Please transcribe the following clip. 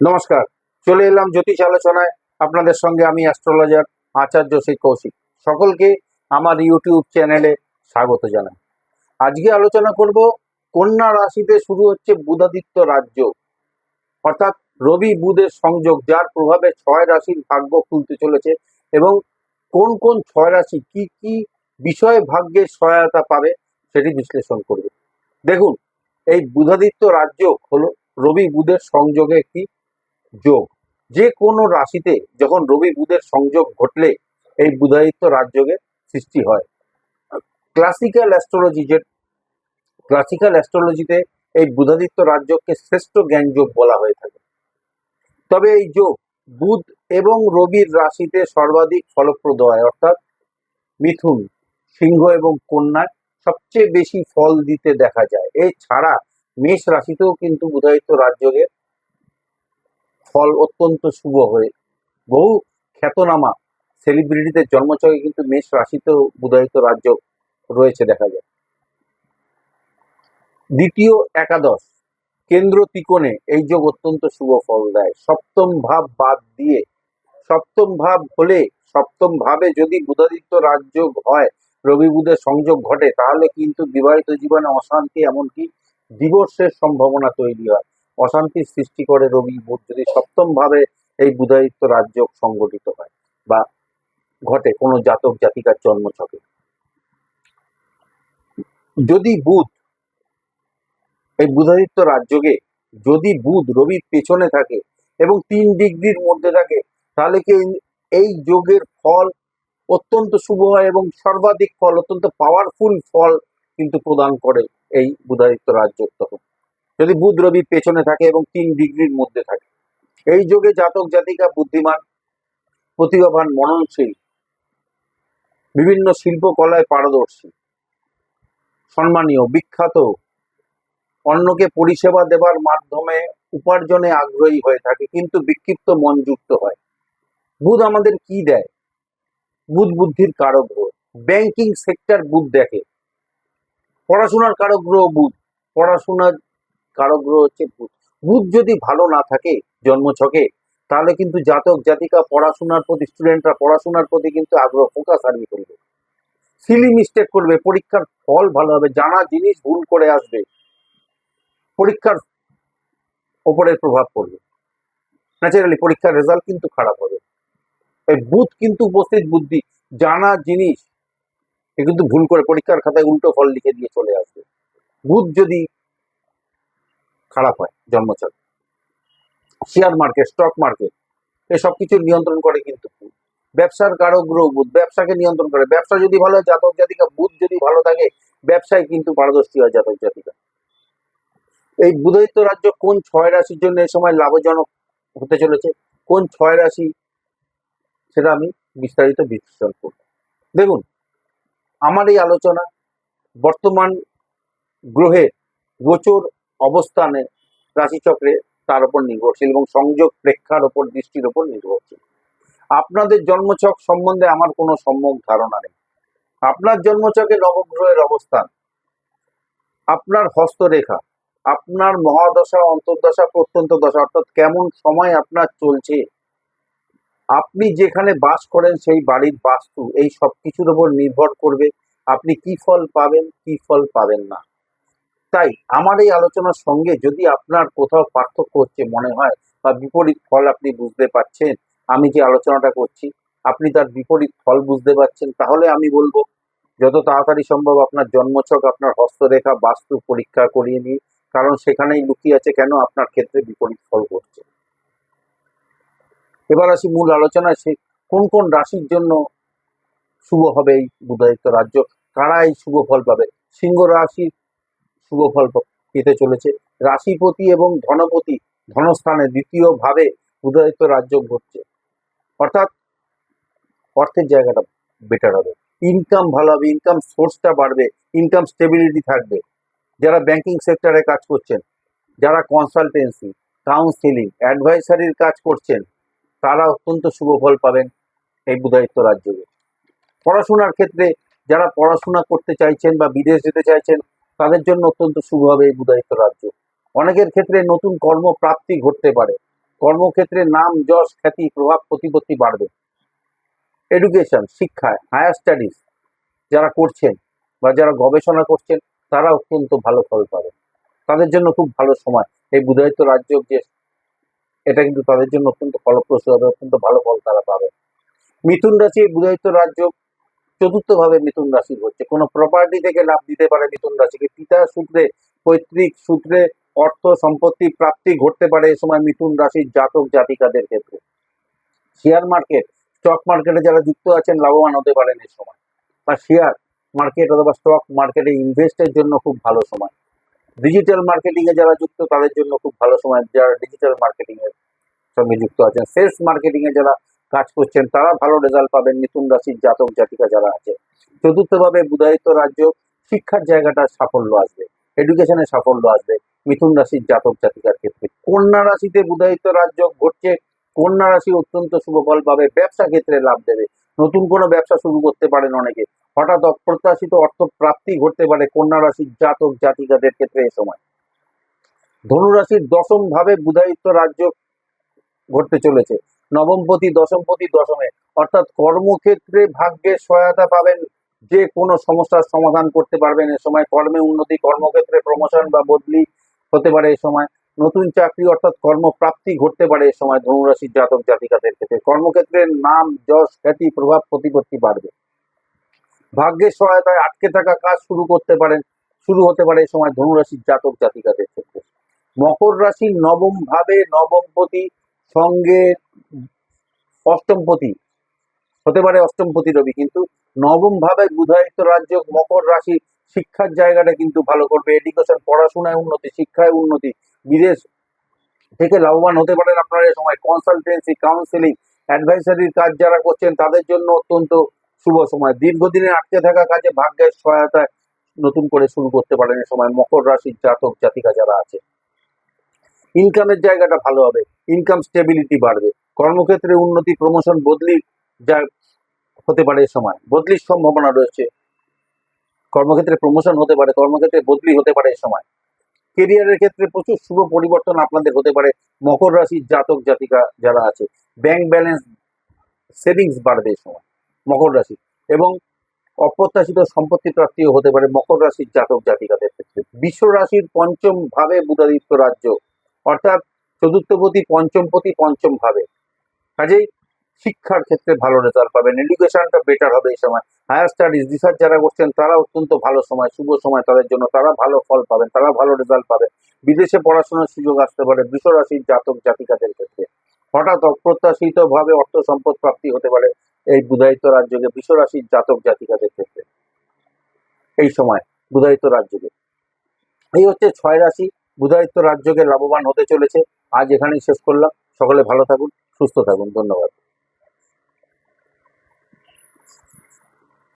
নমস্কার, চলে এলাম জ্যোতিষ আলোচনায়। আপনাদের সঙ্গে আমি অ্যাস্ট্রোলজার আচার্য শ্রী কৌশিক। সকলকে আমার ইউটিউব চ্যানেলে স্বাগত জানাই। আজকে আলোচনা করব, কন্যা রাশিতে শুরু হচ্ছে বুধাদিত্য রাজ্য। অর্থাৎ রবি বুধের সংযোগ, যার প্রভাবে ছয় রাশির ভাগ্য খুলতে চলেছে এবং কোন কোন ছয় রাশি কি কি বিষয়ে ভাগ্যের সহায়তা পাবে সেটি বিশ্লেষণ করবে। দেখুন, এই বুধাদিত্য রাজ্য হলো রবি বুধের সংযোগে একটি যোগ। যে কোনো রাশিতে যখন রবি বুধের সংযোগ ঘটলে এই বুধাদিত্য রাজযোগের সৃষ্টি হয়। ক্লাসিক্যাল অ্যাস্ট্রোলজি যে ক্লাসিক্যাল অ্যাস্ট্রোলজিতে এই বুধাদিত্য রাজযোগকে শ্রেষ্ঠ জ্ঞান যোগ বলা হয়ে থাকে। তবে এই যোগ বুধ এবং রবির রাশিতে সর্বাধিক ফলপ্রদ হয়, অর্থাৎ মিথুন, সিংহ এবং কন্যায় সবচেয়ে বেশি ফল দিতে দেখা যায়। এছাড়া মেষ রাশিতেও কিন্তু বুধাদিত্য রাজযোগের ফল অত্যন্ত শুভ হয়ে, বহু খ্যাতনামা সেলিব্রিটিদের জন্মছকে কিন্তু মেষ রাশিতেও বুধায়িত রাজ্য রয়েছে দেখা যায়। দ্বিতীয় একাদশ, কেন্দ্র ত্রিকোণে এই যোগ অত্যন্ত শুভ ফল দেয়। সপ্তম ভাব বাদ দিয়ে, সপ্তম ভাব হলে, সপ্তম ভাবে যদি বুধাদিত্য রাজযোগ হয়, রবি বুধের সংযোগ ঘটে, তাহলে কিন্তু বিবাহিত জীবনে অশান্তি এমনকি ডিভোর্সের সম্ভাবনা তৈরি হয়। অশান্তির সৃষ্টি করে রবি বুধ যদি সপ্তম ভাবে এই বুধাদিত্য রাজ্য সংগঠিত হয় বা ঘটে, কোনো জাতক জাতিকার জন্মছকে। যদি বুধ এই বুধাদিত্য রাজ্যকে, যদি বুধ রবির পেছনে থাকে এবং তিন ডিগ্রির মধ্যে থাকে, তাহলে কি এই- এই যোগের ফল অত্যন্ত শুভ হয় এবং সর্বাধিক ফল, অত্যন্ত পাওয়ারফুল ফল কিন্তু প্রদান করে এই বুধাদিত্য রাজ্য তখন যদি বুধ রবি পেছনে থাকে এবং তিন ডিগ্রির মধ্যে থাকে। এই যোগে জাতক জাতিকা বুদ্ধিমান, প্রতিভাবান, মননশীল, বিভিন্ন শিল্পকলায় পারদর্শী, সম্মানীয়, বিখ্যাত, অন্যকে পরিষেবা দেবার মাধ্যমে উপার্জনে আগ্রহী হয়ে থাকে, কিন্তু বিক্ষিপ্ত মন যুক্ত হয়। বুধ আমাদের কি দেয়? বুধ বুদ্ধির কারক গ্রহ। ব্যাংকিং সেক্টর বুধ দেখে। পড়াশোনার কারক গ্রহ বুধ। পড়াশোনার কারক গ্রহ হচ্ছে বুধ বুধ যদি ভালো না থাকে জন্মছকে, তাহলে কিন্তু জাতক, জাতিকা, পড়াশোনার প্রতি স্টুডেন্টরা পড়াশোনার প্রতি কিন্তু আগ্রহ ফোকাস হারিয়ে ফেলবে সিলি মিস্টেক করবে, পরীক্ষার ফল ভালো হবে, জানা জিনিস ভুল করে আসবে, পরীক্ষার ওপরের প্রভাব পড়বে। ন্যাচারালি পরীক্ষার রেজাল্ট কিন্তু খারাপ হবে। এই বুধ কিন্তু উপস্থিত বুদ্ধি, জানা জিনিস, এ কিন্তু ভুল করে পরীক্ষার খাতায় উল্টো ফল লিখে দিয়ে চলে আসবে। বুধ যদি খারাপ হয় জন্মছক। শেয়ার মার্কেট স্টক মার্কেট এসব কিছু নিয়ন্ত্রণ করে কিন্তু ব্যবসার কারক গ্রহ বুধ, ব্যবসাকে নিয়ন্ত্রণ করে। ব্যবসা যদি ভালো হয়, জাতক জাতিকা বুধ যদি ভালো থাকে, ব্যবসায় কিন্তু পারদর্শী হয় জাতক জাতিকা। এই বুধাদিত্য রাজ্য কোন ছয় রাশির জন্য এই সময় লাভজনক হতে চলেছে? কোন ছয় রাশি? সেটা আমি বিস্তারিত বিশ্লেষণ করব। দেখুন, আমার এই আলোচনা বর্তমান গ্রহের গোচর অবস্থানে রাশিচক্রে তার উপর নির্ভরশীল এবং সংযোগ প্রেক্ষার উপর, দৃষ্টির উপর নির্ভরশীল। আপনাদের জন্মছক সম্বন্ধে আমার কোনো সম্যক ধারণা নেই। আপনার জন্মছকে নবগ্রহের অবস্থান, আপনার হস্তরেখা, আপনার মহাদশা, অন্তর্দশা, প্রত্যন্ত দশা, অর্থাৎ কেমন সময় আপনার চলছে, আপনি যেখানে বাস করেন সেই বাড়ির বাস্তু, এই সব কিছুর উপর নির্ভর করবে, আপনি কি ফল পাবেন, কি ফল পাবেন না। তাই আমার এই আলোচনার সঙ্গে যদি আপনার কোথাও পার্থক্য হচ্ছে মনে হয় বা বিপরীত ফল আপনি বুঝতে পারছেন, আমি যে আলোচনাটা করছি, আপনি তার বিপরীত ফল বুঝতে পারছেন, তাহলে আমি বলব, যত তাড়াতাড়ি সম্ভব আপনার জন্মছক, আপনার হস্তরেখা, বাস্তু পরীক্ষা করিয়ে নিন, কারণ সেখানেই লুকিয়ে আছে কেন আপনার ক্ষেত্রে বিপরীত ফল ঘটছে। এবার আসি মূল আলোচনায়, সে কোন কোন রাশির জন্য শুভ হবে এই বুধাদিত্য রাজ্য, কারা এই শুভ ফল পাবে? সিংহ রাশির শুভ ফল পেতে চলেছে। রাশিপতি এবং ধনপতি ধনস্থানে দ্বিতীয় ভাবে বুধাদিত্য রাজ্য ঘটছে। অর্থাৎ অর্থের জায়গাটা বেটার হবে। ইনকাম ভালো হবে ইনকাম সোর্সটা বাড়বে ইনকাম স্টেবিলিটি থাকবে। যারা ব্যাংকিং সেক্টরে কাজ করছেন, যারা কনসালটেন্সি কাউন্সিলিং অ্যাডভাইসারির কাজ করছেন, তারা অত্যন্ত শুভ ফল পাবেন এই বুধায়িত্ব রাজ্যে পড়াশোনার ক্ষেত্রে যারা পড়াশোনা করতে চাইছেন বা বিদেশ যেতে চাইছেন তাদের জন্য অত্যন্ত শুভ হবে এই বুধায়িত্ব রাজ্য। অনেকের ক্ষেত্রে নতুন কর্মপ্রাপ্তি ঘটতে পারে। কর্মক্ষেত্রে নাম, যশ, খ্যাতি, প্রভাব, প্রতিপত্তি বাড়বে। এডুকেশন শিক্ষায় হায়ার স্টাডিজ যারা করছেন বা যারা গবেষণা করছেন, তারা অত্যন্ত ভালো ফল পাবে তাদের জন্য খুব ভালো সময়। এই বুধায়িত রাজ্য যে এটা কিন্তু তাদের জন্য অত্যন্ত ফলপ্রসূ হবে, অত্যন্ত ভালো ফল তারা পাবে মিথুন রাশি বুধায়িত রাজ্য চতুর্থ ভাবে মিথুন রাশি হচ্ছে। কোনো প্রপার্টি থেকে লাভ দিতে পারে মিথুন রাশিকে। পিতা সূত্রে, পৈতৃক সূত্রে অর্থ, সম্পত্তি, প্রাপ্তি ঘটতে পারে এই সময় মিথুন রাশির জাতক, জাতিকাদের ক্ষেত্রে। শেয়ার মার্কেট স্টক মার্কেটে যারা যুক্ত আছেন, লাভবান হতে পারেন এই সময়। বা শেয়ার মার্কেট অথবা স্টক মার্কেটে ইনভেস্টের জন্য খুব ভালো সময়। ডিজিটাল মার্কেটিং এ যারা যুক্ত, তাদের জন্য খুব ভালো সময়। যারা ডিজিটাল মার্কেটিং এর সঙ্গে যুক্ত আছেন সেলস মার্কেটিং এ যারা কাজ করছেন, তারা ভালো রেজাল্ট পাবেন মিথুন রাশির জাতক জাতিকা যারা আছে। চতুর্থভাবে বুধায়িত রাজ্য, শিক্ষার জায়গাটা সাফল্য আসবে এডুকেশনে সাফল্য আসবে মিথুন রাশির জাতক জাতিকার ক্ষেত্রে। কন্যা রাশিতে বুধায়িত রাজ্য ঘটছে, কন্যা রাশি অত্যন্ত শুভ ফল পাবে, ব্যবসা ক্ষেত্রে লাভ দেবে। নতুন কোনো ব্যবসা শুরু করতে পারেন অনেকে, হঠাৎ অপ্রত্যাশিত অর্থ প্রাপ্তি ঘটতে পারে কন্যা রাশির জাতক জাতিকাদের ক্ষেত্রে এ সময়। ধনুরাশির দশম ভাবে বুধায়িত রাজ্য ঘটতে চলেছে নবমপতি দশমপতি দশমে অর্থাৎ কর্মক্ষেত্রে ভাগ্যের সহায়তা পাবেন যে কোনো সমস্যার সমাধান করতে পারবেন এ সময়। কর্মে উন্নতি, কর্মক্ষেত্রে প্রমোশন বা বদলি হতে পারে এ সময়। নতুন চাকরি অর্থাৎ কর্মপ্রাপ্তি ঘটতে পারে এ সময় ধনুরাশির জাতক জাতিকাদের ক্ষেত্রে। কর্মক্ষেত্রে নাম, যশ, খ্যাতি, প্রভাব প্রতিপত্তি বাড়বে। ভাগ্যের সহায়তায় আটকে থাকা কাজ শুরু করতে পারেন, শুরু হতে পারে এই সময় ধনুরাশির জাতক জাতিকাদের ক্ষেত্রে। মকর রাশির নবম ভাবে নবমপতি সঙ্গে অষ্টমপতি হতে পারে অষ্টমপতি রবি, কিন্তু নবম ভাবে বুধায়িত রাজ্য মকর রাশি শিক্ষার জায়গাটা কিন্তু ভালো করবে। এডুকেশন পড়াশোনায় উন্নতি, শিক্ষায় উন্নতি, বিদেশ থেকে লাভবান হতে পারেন আপনারা এই সময়। কনসালটেন্সি কাউন্সিলিং অ্যাডভাইসারির কাজ যারা করছেন, তাদের জন্য অত্যন্ত শুভ সময়। দীর্ঘদিনের আটকে থাকা কাজে ভাগ্যের সহায়তায় নতুন করে শুরু করতে পারেন এ সময় মকর রাশির জাতক জাতিকা যারা আছে। ইনকামের জায়গাটা ভালো হবে। ইনকাম স্টেবিলিটি বাড়বে। কর্মক্ষেত্রে উন্নতি প্রমোশন বদলি যা হতে পারে এ সময়। বদলির সম্ভাবনা রয়েছে। কর্মক্ষেত্রে প্রমোশন হতে পারে, কর্মক্ষেত্রে বদলি হতে পারে এ সময়। কেরিয়ারের ক্ষেত্রে প্রচুর শুভ পরিবর্তন আপনাদের হতে পারে। মকর রাশির জাতক, জাতিকা যারা আছে ব্যাংক ব্যালেন্স সেভিংস বাড়বে এই সময়, মকর রাশি। এবং অপ্রত্যাশিত সম্পত্তি প্রাপ্তিও হতে পারে মকর রাশির জাতক, জাতিকাদের ক্ষেত্রে। বিশ্ব রাশির পঞ্চম ভাবে বুধাদিত্য রাজ্য। অর্থাৎ চতুর্থপতি, পঞ্চমপতি পঞ্চম ভাবে কাজেই শিক্ষার ক্ষেত্রে ভালো রেজাল্ট পাবেন এডুকেশনটা বেটার হবে এই সময়। হায়ার স্টাডিজ রিসার্চ যারা করছেন, তারা অত্যন্ত ভালো সময়, শুভ সময় তাদের জন্য। তারা ভালো ফল পাবেন, তারা ভালো রেজাল্ট পাবেন। বিদেশে পড়াশোনার সুযোগ আসতে পারে বৃষ রাশির জাতক জাতিকাদের ক্ষেত্রে। হঠাৎ অপ্রত্যাশিত ভাবে অর্থ সম্পদ প্রাপ্তি হতে পারে এই বুধায়িত রাজ্যকে বৃষ রাশির জাতক জাতিকাদের ক্ষেত্রে। এই সময় বুধায়িত রাজ্যকে। এই হচ্ছে ছয় রাশি বুধায়িত রাজ্যকে লাভবান হতে চলেছে। আজ এখানেই শেষ করলাম। সকলে ভালো থাকুন সুস্থ থাকুন। ধন্যবাদ।